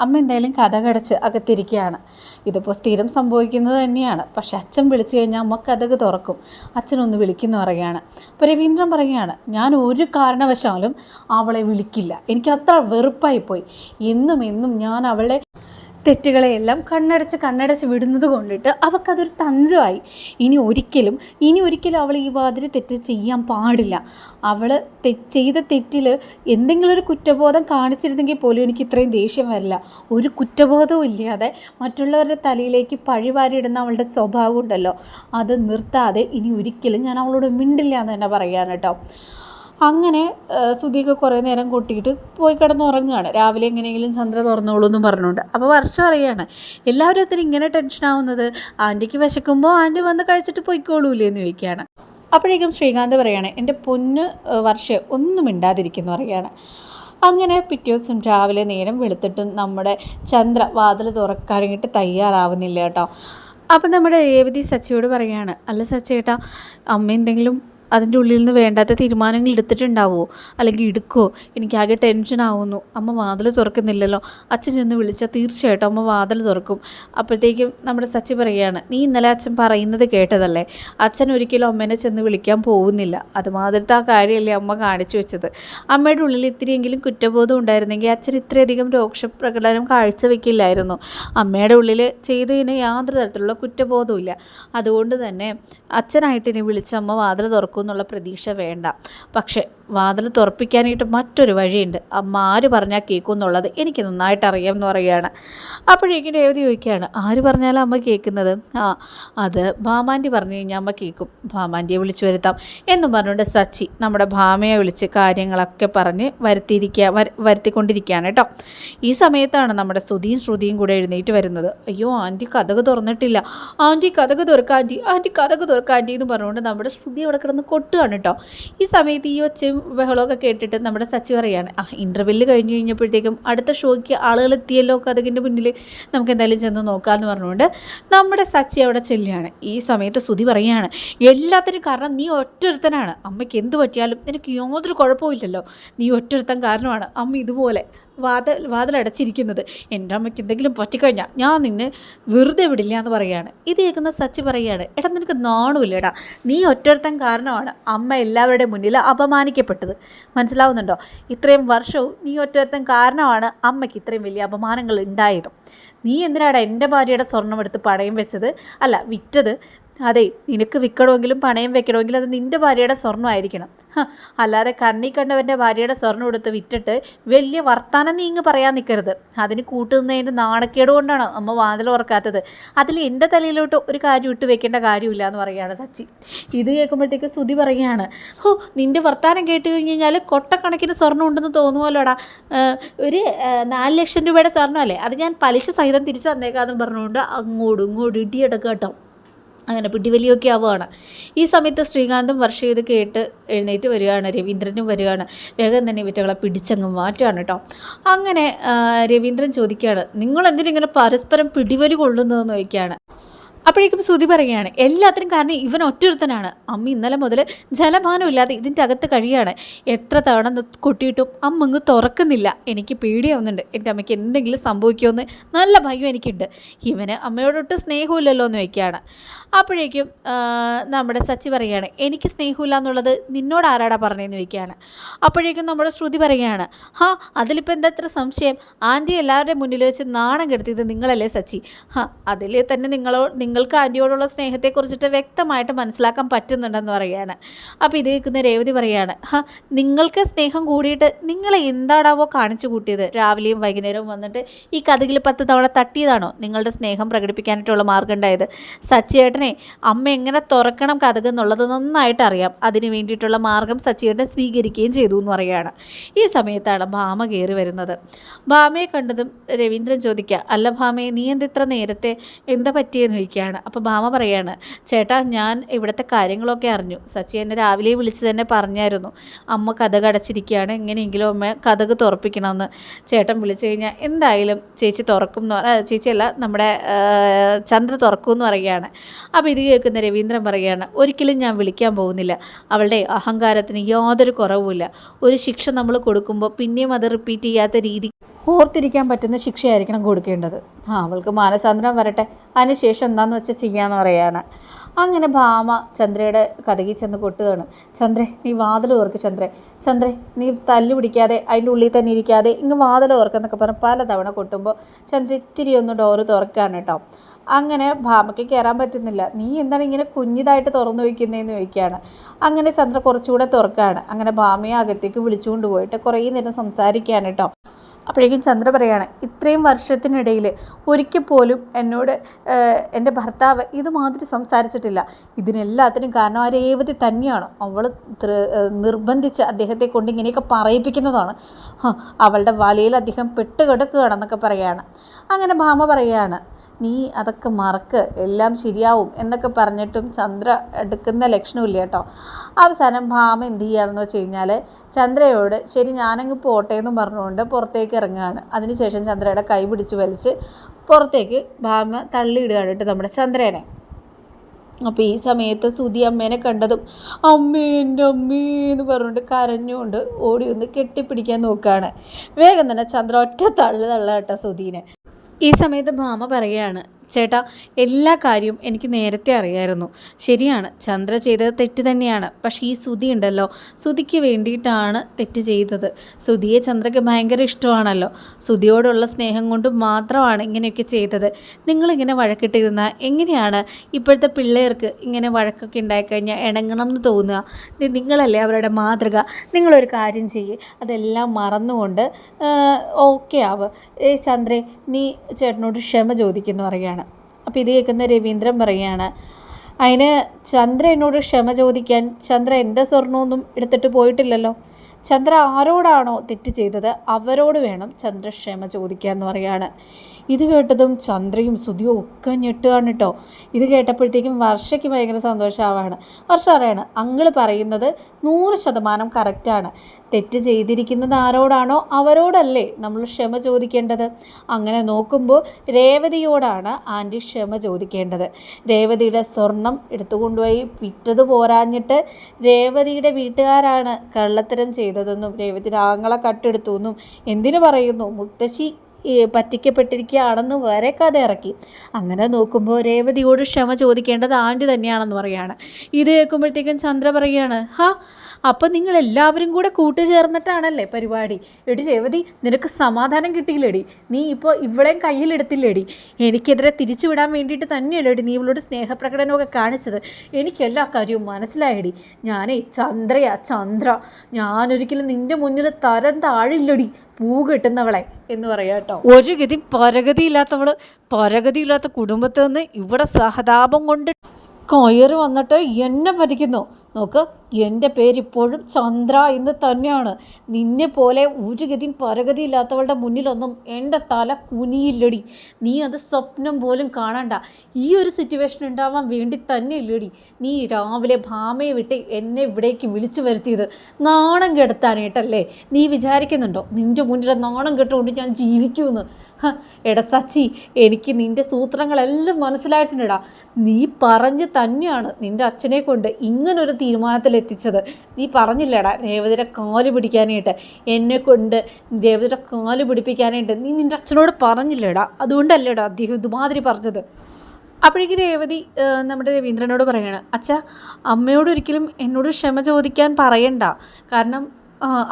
അമ്മ എന്തായാലും കഥ കടച്ച് അകത്തിരിക്കുകയാണ് ഇതിപ്പോൾ സ്ഥിരം സംഭവിക്കുന്നത് തന്നെയാണ്. പക്ഷെ അച്ഛൻ വിളിച്ചു കഴിഞ്ഞാൽ അമ്മ കഥക് തുറക്കും. അച്ഛനൊന്ന് വിളിക്കുന്നു പറയുകയാണ്. അപ്പോൾ രവീന്ദ്രൻ പറയുകയാണ് ഞാൻ ഒരു കാരണവശാലും അവളെ വിളിക്കില്ല. എനിക്ക് അത്ര വെറുപ്പായിപ്പോയി. എന്നും എന്നും ഞാൻ അവളെ തെറ്റുകളെയെല്ലാം കണ്ണടച്ച് കണ്ണടച്ച് വിടുന്നത് കൊണ്ടിട്ട് അവൾക്കതൊരു തഞ്ചമായി ഇനി ഒരിക്കലും ഇനി ഒരിക്കലും അവൾ ഈ വാതിൽ തെറ്റ് ചെയ്യാൻ പാടില്ല. അവൾ ചെയ്ത തെറ്റിൽ എന്തെങ്കിലും ഒരു കുറ്റബോധം കാണിച്ചിരുന്നെങ്കിൽ പോലും എനിക്ക് ഇത്രയും ദേഷ്യം വരില്ല. ഒരു കുറ്റബോധവും ഇല്ലാതെ മറ്റുള്ളവരുടെ തലയിലേക്ക് പഴിവാരിയിടുന്ന അവളുടെ സ്വഭാവം ഉണ്ടല്ലോ. അത് നിർത്താതെ ഇനി ഒരിക്കലും ഞാൻ അവളോട് മിണ്ടില്ല എന്ന് തന്നെ പറയാൻ കേട്ടോ. അങ്ങനെ സുധിയൊക്കെ കുറേ നേരം കൂട്ടിയിട്ട് പോയി കിടന്ന് ഉറങ്ങുകയാണ്. രാവിലെ എങ്ങനെയെങ്കിലും ചന്ദ്ര തുറന്നോളൂ എന്ന് പറഞ്ഞുകൊണ്ട്. അപ്പോൾ വർഷം അറിയാണ് എല്ലാവരും ഒത്തിരി ഇങ്ങനെ ടെൻഷനാവുന്നത് ആന്റിക്ക് വിശക്കുമ്പോൾ ആന്റി വന്ന് കഴിച്ചിട്ട് പോയിക്കോളൂലേ? എന്ന് ചോദിക്കുകയാണ്. അപ്പോഴേക്കും ശ്രീകാന്ത് പറയാണ് എന്റെ പൊന്ന് വർഷം ഒന്നും ഇണ്ടാതിരിക്കുന്നു പറയുകയാണ് അങ്ങനെ പിറ്റേ ദിവസം രാവിലെ നേരം വെളുത്തിട്ടും നമ്മുടെ ചന്ദ്ര വാതിൽ തുറക്കാനായിട്ട് തയ്യാറാവുന്നില്ല കേട്ടോ. അപ്പം നമ്മുടെ രേവതി സച്ചിയോട് പറയുകയാണ് അല്ല സച്ചേട്ടാ അമ്മ എന്തെങ്കിലും അതിന്റെ ഉള്ളിൽ നിന്ന് വേണ്ടാത്ത തീരുമാനങ്ങൾ എടുത്തിട്ടുണ്ടാവുമോ അല്ലെങ്കിൽ എടുക്കുമോ എനിക്കാകെ ടെൻഷൻ ആവുന്നു. അമ്മ വാതിൽ തുറക്കുന്നില്ലല്ലോ. അച്ഛൻ ചെന്ന് വിളിച്ചാൽ തീർച്ചയായിട്ടും അമ്മ വാതിൽ തുറക്കും. അപ്പോഴത്തേക്കും നമ്മുടെ സച്ചി പറയുകയാണ് നീ ഇന്നലെ അച്ഛൻ പറയുന്നത് കേട്ടതല്ലേ? അച്ഛൻ ഒരിക്കലും അമ്മേനെ ചെന്ന് വിളിക്കാൻ പോകുന്നില്ല. അതുമാതിരത്തെ ആ കാര്യമല്ലേ അമ്മ കാണിച്ചു വെച്ചത്. അമ്മയുടെ ഉള്ളിൽ ഇത്രയെങ്കിലും കുറ്റബോധം ഉണ്ടായിരുന്നെങ്കിൽ അച്ഛൻ ഇത്രയധികം രോക്ഷപ്രകടനം കാഴ്ചവെക്കില്ലായിരുന്നു. അമ്മയുടെ ഉള്ളിൽ ചെയ്തതിന് യാതൊരു തരത്തിലുള്ള കുറ്റബോധവും അതുകൊണ്ട് തന്നെ അച്ഛനായിട്ട് ഇനി വിളിച്ച അമ്മ വാതിൽ തുറക്കും എന്നുള്ള പ്രതീക്ഷ വേണ്ട. പക്ഷേ വാതിൽ തുറപ്പിക്കാനായിട്ട് മറ്റൊരു വഴിയുണ്ട്. അമ്മ ആര് പറഞ്ഞാൽ കേൾക്കും എന്നുള്ളത് എനിക്ക് നന്നായിട്ട് അറിയാം എന്ന് പറയുകയാണ്. അപ്പോഴേക്കും രേവതി ചോദിക്കുകയാണ് ആര് പറഞ്ഞാലും അമ്മ കേൾക്കുന്നത് ആ അത് ഭാമാന്റി പറഞ്ഞു കഴിഞ്ഞാൽ അമ്മ കേൾക്കും ഭാമാന്റിയെ വിളിച്ചു വരുത്താം. എന്നും പറഞ്ഞുകൊണ്ട് സച്ചി നമ്മുടെ ഭാമയെ വിളിച്ച് കാര്യങ്ങളൊക്കെ പറഞ്ഞ് വരുത്തിയിരിക്കുക വര വരുത്തിക്കൊണ്ടിരിക്കുകയാണ് കേട്ടോ. ഈ സമയത്താണ് നമ്മുടെ ശ്രുതിയും ശ്രുതിയും കൂടെ എഴുന്നേറ്റ് വരുന്നത്. അയ്യോ ആന്റി കഥക് തുറന്നിട്ടില്ല. ആന്റി കഥക് തുറക്കാന്റി ആന്റി കഥക് തുറക്കാന്റി എന്ന് പറഞ്ഞുകൊണ്ട് നമ്മുടെ ശ്രുതി അവിടെ കിടന്ന് കൊട്ടുകയാണ് കേട്ടോ. ഈ സമയത്ത് ഈ ഒച്ചയും ബഹളമൊക്കെ കേട്ടിട്ട് നമ്മുടെ സച്ചി പറയാണ് ആ ഇന്റർവെല്ല് കഴിഞ്ഞ് കഴിഞ്ഞപ്പോഴത്തേക്കും അടുത്ത ഷോയ്ക്ക് ആളുകൾ എത്തിയല്ലോ കഥകിന്റെ മുന്നിൽ നമുക്ക് എന്തായാലും ചെന്ന് നോക്കാമെന്ന് പറഞ്ഞുകൊണ്ട് നമ്മുടെ സച്ചി അവിടെ ചെല്ലുകയാണ്. ഈ സമയത്ത് സ്തുതി പറയുകയാണ് എല്ലാത്തിനും കാരണം നീ ഒറ്റൊരുത്തനാണ്. അമ്മയ്ക്ക് എന്ത് പറ്റിയാലും നിനക്ക് യാതൊരു കുഴപ്പമില്ലല്ലോ നീ ഒറ്റൊരുത്തൻ കാരണമാണ്. അമ്മ ഇതുപോലെ വാതിൽ വാതിലടച്ചിരിക്കുന്നത്. എന്റെ അമ്മയ്ക്ക് എന്തെങ്കിലും പറ്റിക്കഴിഞ്ഞാൽ ഞാൻ നിന്നെ വെറുതെ വിടില്ല എന്ന് പറയുകയാണ്. ഇത് കേൾക്കുന്ന സച്ചി പറയുകയാണ് എടാ നിനക്ക് നാണുമില്ലടാ. നീ ഒറ്റൊരുത്തൻ കാരണമാണ് അമ്മ എല്ലാവരുടെ മുന്നിൽ അപമാനിക്കപ്പെട്ടത്. മനസ്സിലാവുന്നുണ്ടോ? ഇത്രയും വർഷവും നീ ഒറ്റൊരുത്തൻ കാരണമാണ് അമ്മയ്ക്ക് ഇത്രയും വലിയ അപമാനങ്ങൾ ഉണ്ടായതും. നീ എന്തിനാടാ എന്റെ ഭാര്യയുടെ സ്വർണമെടുത്ത് പണയം വെച്ചത്? അല്ല വിറ്റത് അതെ നിനക്ക് വിൽക്കണമെങ്കിലും പണയം വെക്കണമെങ്കിലും അത് നിന്റെ ഭാര്യയുടെ സ്വർണമായിരിക്കണം അല്ലാതെ കണ്ണി കണ്ടവന്റെ ഭാര്യയുടെ സ്വർണം എടുത്ത് വിറ്റിട്ട് വലിയ വർത്താനം നീ ഇങ്ങ് പറയാൻ നിൽക്കരുത് അതിന് കൂട്ടുന്നതിന്റെ നാണക്കേട് കൊണ്ടാണ് അമ്മ വാതിൽ ഉറക്കാത്തത്. അതിൽ എന്റെ തലയിലോട്ട് ഒരു കാര്യം ഇട്ട് വെക്കേണ്ട കാര്യമില്ല എന്ന് പറയുകയാണ് സച്ചി. ഇത് കേൾക്കുമ്പോഴത്തേക്ക് സ്തുതി പറയുകയാണ് ഹോ നിന്റെ വർത്താനം കേട്ട് കഴിഞ്ഞ് കഴിഞ്ഞാൽ കൊട്ടക്കണക്കിന് സ്വർണം ഉണ്ടെന്ന് തോന്നുമല്ലോടാ. ഒരു നാല് ലക്ഷം രൂപയുടെ സ്വർണമല്ലേ? അത് ഞാൻ പലിശ സഹിതം തിരിച്ചു തന്നേക്കാന്ന് പറഞ്ഞുകൊണ്ട് അങ്ങോട്ടും ഇങ്ങോട്ടും ഇടിയെടുക്കാം കേട്ടോ അങ്ങനെ പിടിവലിയൊക്കെ ആവുകയാണ്. ഈ സമയത്ത് ശ്രീകാന്തും വർഷ ഇത് കേട്ട് എഴുന്നേറ്റ് വരികയാണ്. രവീന്ദ്രനും വരികയാണ്. വേഗം തന്നെ ഇവറ്റകളെ പിടിച്ചങ്ങ് മാറ്റുകയാണ് കേട്ടോ. അങ്ങനെ രവീന്ദ്രൻ ചോദിക്കുകയാണ് നിങ്ങൾ എന്തിനിങ്ങനെ പരസ്പരം പിടിവലി കൊള്ളുന്നതെന്ന് ചോദിക്കുകയാണ്. അപ്പോഴേക്കും ശ്രുതി പറയുകയാണ് എല്ലാത്തിനും കാരണം ഇവൻ ഒറ്റൊരുത്തനാണ്. അമ്മ ഇന്നലെ മുതൽ ജലപാനമില്ലാതെ ഇതിന്റെ അകത്ത് കഴിയാണ് എത്ര തവണ കൊട്ടിയിട്ടും അമ്മ അങ്ങ് തുറക്കുന്നില്ല. എനിക്ക് പേടിയാവുന്നുണ്ട്. എന്റെ അമ്മയ്ക്ക് എന്തെങ്കിലും സംഭവിക്കുമെന്ന് നല്ല ഭയം എനിക്കുണ്ട്. ഇവന് അമ്മയോടൊട്ട് സ്നേഹമില്ലല്ലോ എന്ന് വയ്ക്കുകയാണ് അപ്പോഴേക്കും നമ്മുടെ സച്ചി പറയുകയാണ് എനിക്ക് സ്നേഹമില്ല എന്നുള്ളത് നിന്നോട് ആരാടാ പറഞ്ഞതെന്ന് വയ്ക്കുകയാണ് അപ്പോഴേക്കും നമ്മുടെ ശ്രുതി പറയുകയാണ് ഹാ അതിലിപ്പോൾ എന്താ ഇത്ര സംശയം? ആന്റി എല്ലാവരുടെയും മുന്നിൽ വെച്ച് നാണം കെടുത്തിയത് നിങ്ങളല്ലേ സച്ചി? ഹാ അതിൽ തന്നെ നിങ്ങളോ നിങ്ങൾക്ക് ആന്റിയോടുള്ള സ്നേഹത്തെക്കുറിച്ചിട്ട് വ്യക്തമായിട്ട് മനസ്സിലാക്കാൻ പറ്റുന്നുണ്ടെന്ന് പറയുകയാണ്. അപ്പോൾ ഇത് കേൾക്കുന്ന രേവതി പറയുകയാണ് നിങ്ങൾക്ക് സ്നേഹം കൂടിയിട്ട് നിങ്ങൾ എന്താണാവോ കാണിച്ചു കൂട്ടിയത്? രാവിലെയും വൈകുന്നേരവും വന്നിട്ട് ഈ കഥകിൽ പത്ത് തവണ തട്ടിയതാണോ നിങ്ങളുടെ സ്നേഹം പ്രകടിപ്പിക്കാനായിട്ടുള്ള മാർഗം ഉണ്ടായത്? സച്ചിയേട്ടനെ അമ്മ എങ്ങനെ തുറക്കണം കഥക് എന്നുള്ളത് നന്നായിട്ട് അറിയാം. അതിന് വേണ്ടിയിട്ടുള്ള മാർഗം സച്ചിയേട്ടൻ സ്വീകരിക്കുകയും ചെയ്തു എന്ന് പറയുകയാണ്. ഈ സമയത്താണ് ഭാമ കയറി വരുന്നത്. ഭാമയെ കണ്ടതും രവീന്ദ്രൻ ചോദിക്കുക അല്ല ഭാമയെ നീ എന്തിത്ര നേരത്തെ എന്താ പറ്റിയെന്ന് ചോദിക്കുകയാണ് അപ്പോൾ ഭാമ പറയാണ് ചേട്ടാ ഞാൻ ഇവിടുത്തെ കാര്യങ്ങളൊക്കെ അറിഞ്ഞു. സച്ചി എന്നെ രാവിലെ വിളിച്ച് തന്നെ പറഞ്ഞായിരുന്നു. അമ്മ കഥക് അടച്ചിരിക്കുകയാണ്. എങ്ങനെയെങ്കിലും അമ്മ കഥക് തുറപ്പിക്കണമെന്ന്. ചേട്ടൻ വിളിച്ചു കഴിഞ്ഞാൽ എന്തായാലും ചേച്ചി തുറക്കും എന്ന് പറ ചേച്ചിയല്ല നമ്മുടെ ചന്ദ്ര തുറക്കും എന്ന് പറയുകയാണ്. അപ്പോൾ ഇത് കേൾക്കുന്ന രവീന്ദ്രൻ പറയുകയാണ് ഒരിക്കലും ഞാൻ വിളിക്കാൻ പോകുന്നില്ല. അവളുടെ അഹങ്കാരത്തിന് യാതൊരു കുറവുമില്ല. ഒരു ശിക്ഷ നമ്മൾ കൊടുക്കുമ്പോൾ പിന്നെയും അത് റിപ്പീറ്റ് ചെയ്യാത്ത രീതി ഓർത്തിരിക്കാൻ പറ്റുന്ന ശിക്ഷയായിരിക്കണം കൊടുക്കേണ്ടത്. ആ അവൾക്ക് മാനസാന്തരം വരട്ടെ. അതിനുശേഷം എന്താണെന്ന് വെച്ചാൽ ചെയ്യാമെന്ന് പറയാണ്. അങ്ങനെ ഭാമ ചന്ദ്രയുടെ കഥകി ചെന്ന് കൊട്ടുകയാണ്. ചന്ദ്രേ നീ വാതിൽ ഓർക്ക് ചന്ദ്രേ. ചന്ദ്രേ നീ തല്ലു പിടിക്കാതെ അതിന്റെ ഉള്ളിൽ തന്നെ ഇരിക്കാതെ ഇങ്ങ് വാതിൽ ഓർക്കെന്നൊക്കെ പറഞ്ഞ് പലതവണ കൊട്ടുമ്പോൾ ചന്ദ്ര ഇത്തിരി ഒന്ന് ഡോറ് തുറക്കുകയാണ് കേട്ടോ. അങ്ങനെ ഭാമയ്ക്ക് കയറാൻ പറ്റുന്നില്ല. നീ എന്താണ് ഇങ്ങനെ കുഞ്ഞിതായിട്ട് തുറന്നു വയ്ക്കുന്നതെന്ന് ചോദിക്കുകയാണ് അങ്ങനെ ചന്ദ്ര കുറച്ചുകൂടെ തുറക്കുകയാണ് അങ്ങനെ ഭാമയെ അകത്തേക്ക് വിളിച്ചുകൊണ്ട് പോയിട്ട് കുറേ നേരം സംസാരിക്കുകയാണ് കേട്ടോ. അപ്പോഴേക്കും ചന്ദ്ര പറയാണ് ഇത്രയും വർഷത്തിനിടയിൽ ഒരിക്കൽ പോലും എന്നോട് എന്റെ ഭർത്താവ് ഇതുമാതിരി സംസാരിച്ചിട്ടില്ല. ഇതിനെല്ലാത്തിനും കാരണം ആ രേവതി തന്നെയാണ്. അവൾ നിർബന്ധിച്ച് അദ്ദേഹത്തെ കൊണ്ട് ഇങ്ങനെയൊക്കെ പറയിപ്പിക്കുന്നതാണ്. അവളുടെ വലയിൽ അദ്ദേഹം പെട്ടുകിടക്കുകയാണെന്നൊക്കെ പറയാണ്. അങ്ങനെ ഭാമ പറയുകയാണ് നീ അതൊക്കെ മറക്ക് എല്ലാം ശരിയാവും എന്നൊക്കെ പറഞ്ഞിട്ടും ചന്ദ്ര എടുക്കുന്ന ലക്ഷണമില്ല കേട്ടോ. അവസാനം ഭാമ എന്ത് ചെയ്യുകയാണെന്ന് വെച്ച് കഴിഞ്ഞാൽ ചന്ദ്രയോട് ശരി ഞാനങ്ങ് പോട്ടെ എന്ന് പറഞ്ഞുകൊണ്ട് പുറത്തേക്ക് ഇറങ്ങുകയാണ്. അതിനുശേഷം ചന്ദ്രയുടെ കൈ പിടിച്ച് വലിച്ച് പുറത്തേക്ക് ഭാമ തള്ളിയിടുകയാണ് കേട്ടോ നമ്മുടെ ചന്ദ്രനെ. അപ്പോൾ ഈ സമയത്ത് സുധി അമ്മേനെ കണ്ടതും അമ്മേ എന്റെ അമ്മേ എന്ന് പറഞ്ഞുകൊണ്ട് കരഞ്ഞുകൊണ്ട് ഓടി ഒന്ന് കെട്ടിപ്പിടിക്കാൻ നോക്കുകയാണ്. വേഗം തന്നെ ചന്ദ്ര ഒറ്റ തള്ളു തള്ളാട്ടോ സുധീനെ. ഈ സമയത്ത് ഭാമ പറയുകയാണ് ചേട്ടാ എല്ലാ കാര്യവും എനിക്ക് നേരത്തെ അറിയായിരുന്നു. ശരിയാണ് ചന്ദ്ര ചെയ്തത് തെറ്റ് തന്നെയാണ്. പക്ഷേ ഈ സുതി ഉണ്ടല്ലോ. സുതിക്ക് വേണ്ടിയിട്ടാണ് തെറ്റ് ചെയ്തത്. സുതിയെ ചന്ദ്രയ്ക്ക് ഭയങ്കര ഇഷ്ടമാണല്ലോ. സുതിയോടുള്ള സ്നേഹം കൊണ്ട് മാത്രമാണ് ഇങ്ങനെയൊക്കെ ചെയ്തത്. നിങ്ങളിങ്ങനെ വഴക്കിട്ടിരുന്ന എങ്ങനെയാണ് ഇപ്പോഴത്തെ പിള്ളേർക്ക് ഇങ്ങനെ വഴക്കൊക്കെ ഉണ്ടായിക്കഴിഞ്ഞാൽ ഇണങ്ങണം എന്ന് തോന്നുക? നിങ്ങളല്ലേ അവരുടെ മാതൃക. നിങ്ങളൊരു കാര്യം ചെയ്യ്. അതെല്ലാം മറന്നുകൊണ്ട് ഓക്കെ ആവ്. ഏ ചന്ദ്രേ നീ ചേട്ടനോട് ക്ഷമ ചോദിക്കുന്നു പറയുകയാണ്. അപ്പോൾ ഇത് കേൾക്കുന്ന രവീന്ദ്രൻ പറയുകയാണ് അതിന് ചന്ദ്ര എന്നോട് ക്ഷമ ചോദിക്കാൻ ചന്ദ്ര എന്റെ സ്വർണമൊന്നും എടുത്തിട്ട് പോയിട്ടില്ലല്ലോ. ചന്ദ്ര ആരോടാണോ തെറ്റ് ചെയ്തത് അവരോട് വേണം ചന്ദ്ര ക്ഷമ ചോദിക്കാൻ എന്ന് പറയാണ് ഇത് കേട്ടതും ചന്ദ്രയും സുധിയും ഒക്കെ ഞെട്ടുകയാണ് കേട്ടോ. ഇത് കേട്ടപ്പോഴത്തേക്കും വർഷയ്ക്ക് ഭയങ്കര സന്തോഷമാവാണ്. വർഷ പറയാണ് അങ്ങൾ പറയുന്നത് നൂറ് ശതമാനം കറക്റ്റാണ് തെറ്റ് ചെയ്തിരിക്കുന്നത് ആരോടാണോ? അവരോടല്ലേ നമ്മൾ ക്ഷമ ചോദിക്കേണ്ടത്? അങ്ങനെ നോക്കുമ്പോൾ രേവതിയോടാണ് ആന്റി ക്ഷമ ചോദിക്കേണ്ടത്. രേവതിയുടെ സ്വർണം എടുത്തുകൊണ്ടുപോയി വിറ്റത് പോരാഞ്ഞിട്ട് രേവതിയുടെ വീട്ടുകാരാണ് കള്ളത്തരം ചെയ്തതെന്നും രേവതി രാഗങ്ങളെ കട്ടെടുത്തു എന്നും എന്തിനു പറയുന്നു? മുത്തശ്ശി പറ്റിക്കപ്പെട്ടിരിക്കുകയാണെന്ന് വരെ കഥ ഇറക്കി. അങ്ങനെ നോക്കുമ്പോൾ രേവതിയോട് ക്ഷമ ചോദിക്കേണ്ടത് ആന്റി തന്നെയാണെന്ന് പറയാണ്. ഇത് കേൾക്കുമ്പോഴത്തേക്കും ചന്ദ്ര പറയുകയാണ് ഹാ അപ്പം നിങ്ങൾ എല്ലാവരും കൂടെ കൂട്ടുചേർന്നിട്ടാണല്ലേ പരിപാടി? എടി രേവതി നിനക്ക് സമാധാനം കിട്ടിയില്ലേടി? നീ ഇപ്പോൾ ഇവളെയും കയ്യിലെടുത്തില്ലേടി? എനിക്കെതിരെ തിരിച്ചു വിടാൻ വേണ്ടിയിട്ട് തന്നെയല്ലേടി നീ ഇവളോട് സ്നേഹപ്രകടനമൊക്കെ കാണിച്ചത്? എനിക്കെല്ലാ കാര്യവും മനസ്സിലായടി. ഞാനേ ചന്ദ്രയാ ചന്ദ്ര. ഞാനൊരിക്കലും നിന്റെ മുന്നിൽ തരം താഴില്ലടി. പൂ കെട്ടുന്നവളെ എന്ന് പറയാം കേട്ടോ. ഒരു ഗതി പരഗതിയില്ലാത്തവൾ പരഗതിയില്ലാത്ത കുടുംബത്തിൽ നിന്ന് ഇവിടെ സഹതാപം കൊണ്ട് കയറി വന്നിട്ട് എന്നെ പറ്റിക്കുന്നു നോക്ക് എന്റെ പേരിപ്പോഴും ചന്ദ്ര എന്ന് തന്നെയാണ്. നിന്നെ പോലെ ഒരു ഗതിയും പരഗതിയില്ലാത്തവളുടെ മുന്നിലൊന്നും എന്റെ തല കുനിയില്ലടി. നീ അത് സ്വപ്നം പോലും കാണണ്ട. ഈ ഒരു സിറ്റുവേഷൻ ഉണ്ടാവാൻ വേണ്ടി തന്നെ ഇല്ലടി നീ രാവിലെ ഭാമയെ വിട്ട് എന്നെ ഇവിടേക്ക് വിളിച്ചു വരുത്തിയത്. നാണം കെടുത്താനായിട്ടല്ലേ? നീ വിചാരിക്കുന്നുണ്ടോ? നിന്റെ മുന്നിൽ നാണം കെട്ടുകൊണ്ട് ഞാൻ ജീവിക്കുമെന്ന്? എടാ സച്ചി എനിക്ക് നിന്റെ സൂത്രങ്ങളെല്ലാം മനസ്സിലായിട്ടുണ്ടടാ. നീ പറഞ്ഞ് തന്നെയാണ് നിന്റെ അച്ഛനെ കൊണ്ട് ഇങ്ങനൊരു തീരുമാനത്തിലെത്തിച്ചത്. നീ പറഞ്ഞില്ലടാ രേവതിയുടെ കാൽ പിടിക്കാനായിട്ട്. എന്നെ കൊണ്ട് രേവതിയുടെ കാൽ പിടിപ്പിക്കാനായിട്ട് നീ നിന്റെ അച്ഛനോട് പറഞ്ഞില്ലടാ? അതുകൊണ്ടല്ലേടാ അദ്ദേഹം ഇതുമാതിരി പറഞ്ഞത്. അപ്പോഴേക്കും രേവതി നമ്മുടെ രവീന്ദ്രനോട് പറയാണ് അച്ഛാ അമ്മയോട് ഒരിക്കലും എന്നോട് ക്ഷമ ചോദിക്കാൻ പറയണ്ട. കാരണം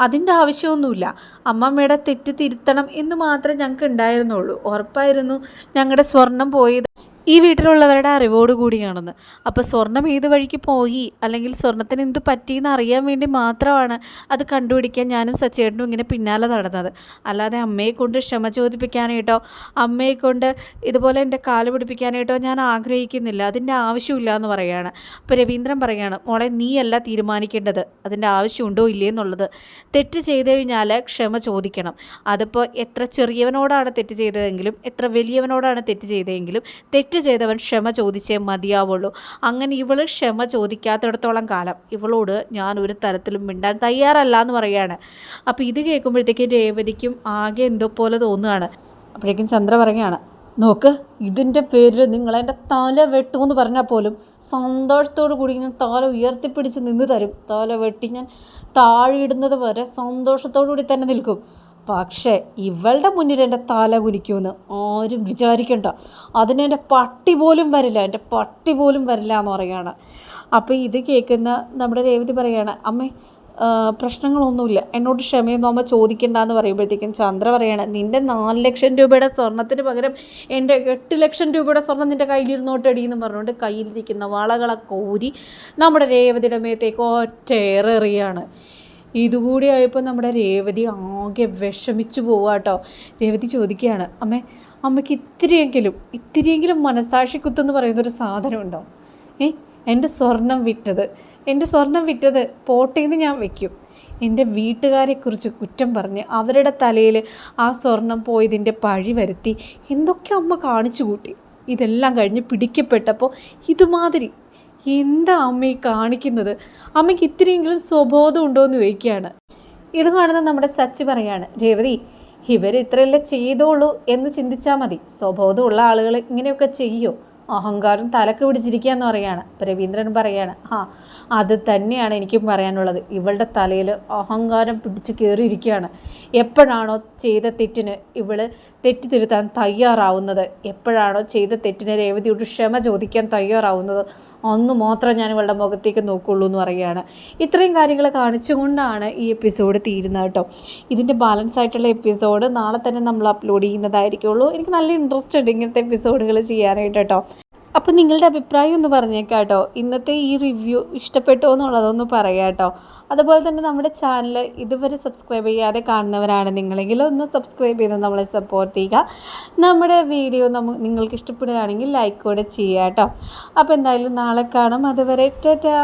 അതിന്റെ ആവശ്യമൊന്നുമില്ല. അമ്മമ്മയുടെ തെറ്റ് തിരുത്തണം എന്ന് മാത്രമേ ഞങ്ങൾക്ക് ഉണ്ടായിരുന്നുള്ളൂ ഉറപ്പായിരുന്നു ഞങ്ങളുടെ സ്വർണം പോയത്. ഈ വീട്ടിലുള്ളവരുടെ അറിവോട് കൂടിയാണെന്ന്. അപ്പോൾ സ്വർണം ഏത് വഴിക്ക് പോയി? അല്ലെങ്കിൽ സ്വർണത്തിന് എന്ത് പറ്റിയെന്ന് അറിയാൻ വേണ്ടി മാത്രമാണ് അത് കണ്ടുപിടിക്കാൻ ഞാനും സച്ചേട്ടനും ഇങ്ങനെ പിന്നാലെ നടന്നത്. അല്ലാതെ അമ്മയെ കൊണ്ട് ക്ഷമ ചോദിപ്പിക്കാനായിട്ടോ അമ്മയെ കൊണ്ട് ഇതുപോലെ എന്റെ കാൽ പിടിപ്പിക്കാനായിട്ടോ ഞാൻ ആഗ്രഹിക്കുന്നില്ല. അതിന്റെ ആവശ്യമില്ല എന്ന് പറയുകയാണ് അപ്പോൾ രവീന്ദ്രൻ പറയുകയാണ് മോളെ നീയല്ല തീരുമാനിക്കേണ്ടത്. അതിന്റെ ആവശ്യമുണ്ടോ ഇല്ലേ എന്നുള്ളത്. തെറ്റ് ചെയ്ത് കഴിഞ്ഞാൽ ക്ഷമ ചോദിക്കണം. അതിപ്പോൾ എത്ര ചെറിയവനോടാണ് തെറ്റ് ചെയ്തതെങ്കിലും എത്ര വലിയവനോടാണ് തെറ്റ് ചെയ്തതെങ്കിലും തെറ്റ് ചെയ്തവൻ ക്ഷമ ചോദിച്ചേ മതിയാവുള്ളൂ. അങ്ങനെ ഇവൾ ക്ഷമ ചോദിക്കാത്തിടത്തോളം കാലം ഇവളോട് ഞാൻ ഒരു തരത്തിലും മിണ്ടാൻ തയ്യാറല്ല എന്ന് പറയുകയാണ് അപ്പോൾ ഇത് കേൾക്കുമ്പോഴത്തേക്കും രേവതിക്കും ആകെ എന്തോ പോലെ തോന്നുകയാണ്. അപ്പോഴേക്കും ചന്ദ്ര പറയുകയാണ് നോക്ക് ഇതിന്റെ പേരിൽ നിങ്ങൾ എന്റെ തല വെട്ടുമെന്ന് പറഞ്ഞാൽ പോലും സന്തോഷത്തോടു കൂടി ഞാൻ തല ഉയർത്തിപ്പിടിച്ച് നിന്ന് തരും. തല വെട്ടി ഞാൻ താഴെയിടുന്നത് വരെ സന്തോഷത്തോടു കൂടി തന്നെ നിൽക്കും. പക്ഷേ ഇവളുടെ മുന്നിൽ എന്റെ തല കുനിക്കുമെന്ന് ആരും വിചാരിക്കണ്ട. അതിന് എന്റെ പട്ടി പോലും വരില്ല. എന്റെ പട്ടി പോലും വരില്ല എന്ന് പറയുകയാണ്. അപ്പോൾ ഇത് കേൾക്കുന്ന നമ്മുടെ രേവതി പറയുകയാണ് അമ്മേ പ്രശ്നങ്ങളൊന്നുമില്ല. എന്നോട് ക്ഷമയൊന്നും അമ്മ ചോദിക്കണ്ട എന്ന് പറയുമ്പോഴത്തേക്കും ചന്ദ്ര പറയാണ് നിന്റെ നാല് ലക്ഷം രൂപയുടെ സ്വർണത്തിന് പകരം എന്റെ എട്ട് ലക്ഷം രൂപയുടെ സ്വർണം നിന്റെ കയ്യിലിരുന്നോട്ടടി എന്ന് പറഞ്ഞുകൊണ്ട് കയ്യിലിരിക്കുന്ന വളകളെ കോരി നമ്മുടെ രേവതിയുടെ മേത്തേക്ക് ഒറ്റയേറെറിയാണ് ഇതുകൂടി ആയപ്പോൾ നമ്മുടെ രേവതി ആകെ വിഷമിച്ചു പോവുക കേട്ടോ രേവതി ചോദിക്കുകയാണ് അമ്മേ അമ്മയ്ക്ക് ഇത്തിരിയെങ്കിലും ഇത്തിരിയെങ്കിലും മനസാക്ഷി കുത്തെന്ന് പറയുന്നൊരു സാധനമുണ്ടോ? ഏ എന്റെ സ്വർണം വിറ്റത് എന്റെ സ്വർണം വിറ്റത് പോട്ടേന്ന് ഞാൻ വെക്കും. എന്റെ വീട്ടുകാരെക്കുറിച്ച് കുറ്റം പറഞ്ഞ് അവരുടെ തലയിൽ ആ സ്വർണം പോയതിന്റെ പഴി വരുത്തി എന്തൊക്കെ അമ്മ കാണിച്ചു കൂട്ടി. ഇതെല്ലാം കഴിഞ്ഞ് പിടിക്കപ്പെട്ടപ്പോൾ ഇതുമാതിരി എന്താ അമ്മ ഈ കാണിക്കുന്നത്? അമ്മയ്ക്ക് ഇത്തിരിയെങ്കിലും സ്വബോധം ഉണ്ടോ എന്ന് ചോദിക്കുകയാണ്. ഇത് കാണുന്ന നമ്മുടെ സച്ചി പറയാണ് രേവതി ഇവർ ഇത്രയല്ലേ ചെയ്തോളൂ എന്ന് ചിന്തിച്ചാൽ മതി. സ്വബോധമുള്ള ആളുകൾ ഇങ്ങനെയൊക്കെ ചെയ്യോ? അഹങ്കാരം തലക്ക് പിടിച്ചിരിക്കുക എന്ന് പറയുകയാണ് രവീന്ദ്രൻ പറയുകയാണ് ആ അത് തന്നെയാണ് എനിക്കും പറയാനുള്ളത്. ഇവളുടെ തലയിൽ അഹങ്കാരം പിടിച്ച് കയറിയിരിക്കുകയാണ് എപ്പോഴാണോ ചെയ്ത തെറ്റിന് ഇവൾ തെറ്റ് തിരുത്താൻ തയ്യാറാവുന്നത്? എപ്പോഴാണോ ചെയ്ത തെറ്റിന് രേവതിയോട് ക്ഷമ ചോദിക്കാൻ തയ്യാറാവുന്നത്? അന്ന് മാത്രം ഞാൻ ഇവളുടെ മുഖത്തേക്ക് നോക്കുള്ളൂ എന്ന് പറയുകയാണ്. ഇത്രയും കാര്യങ്ങൾ കാണിച്ചുകൊണ്ടാണ് ഈ എപ്പിസോഡ് തീരുന്നത് കേട്ടോ. ഇതിന്റെ ബാലൻസ് ആയിട്ടുള്ള എപ്പിസോഡ് നാളെ തന്നെ നമ്മൾ അപ്ലോഡ് ചെയ്യുന്നതായിരിക്കുള്ളൂ. എനിക്ക് നല്ല ഇൻട്രസ്റ്റ് ഉണ്ട് ഇങ്ങനത്തെ എപ്പിസോഡുകൾ ചെയ്യാനായിട്ട് കേട്ടോ. അപ്പോൾ നിങ്ങളുടെ അഭിപ്രായം ഒന്ന് പറഞ്ഞേക്കാം കേട്ടോ. ഇന്നത്തെ ഈ റിവ്യൂ ഇഷ്ടപ്പെട്ടോ എന്നുള്ളതൊന്ന് പറയാം കേട്ടോ. അതുപോലെ തന്നെ നമ്മുടെ ചാനൽ ഇതുവരെ സബ്സ്ക്രൈബ് ചെയ്യാതെ കാണുന്നവരാണ് നിങ്ങളെങ്കിൽ ഒന്ന് സബ്സ്ക്രൈബ് ചെയ്ത് നമ്മളെ സപ്പോർട്ട് ചെയ്യുക. നമ്മുടെ വീഡിയോ നമ്മ നിങ്ങൾക്ക് ഇഷ്ടപ്പെടുകയാണെങ്കിൽ ലൈക്ക് കൂടെ ചെയ്യുക കേട്ടോ. അപ്പോൾ എന്തായാലും നാളെ കാണാം. അതുവരെ ടാറ്റാ.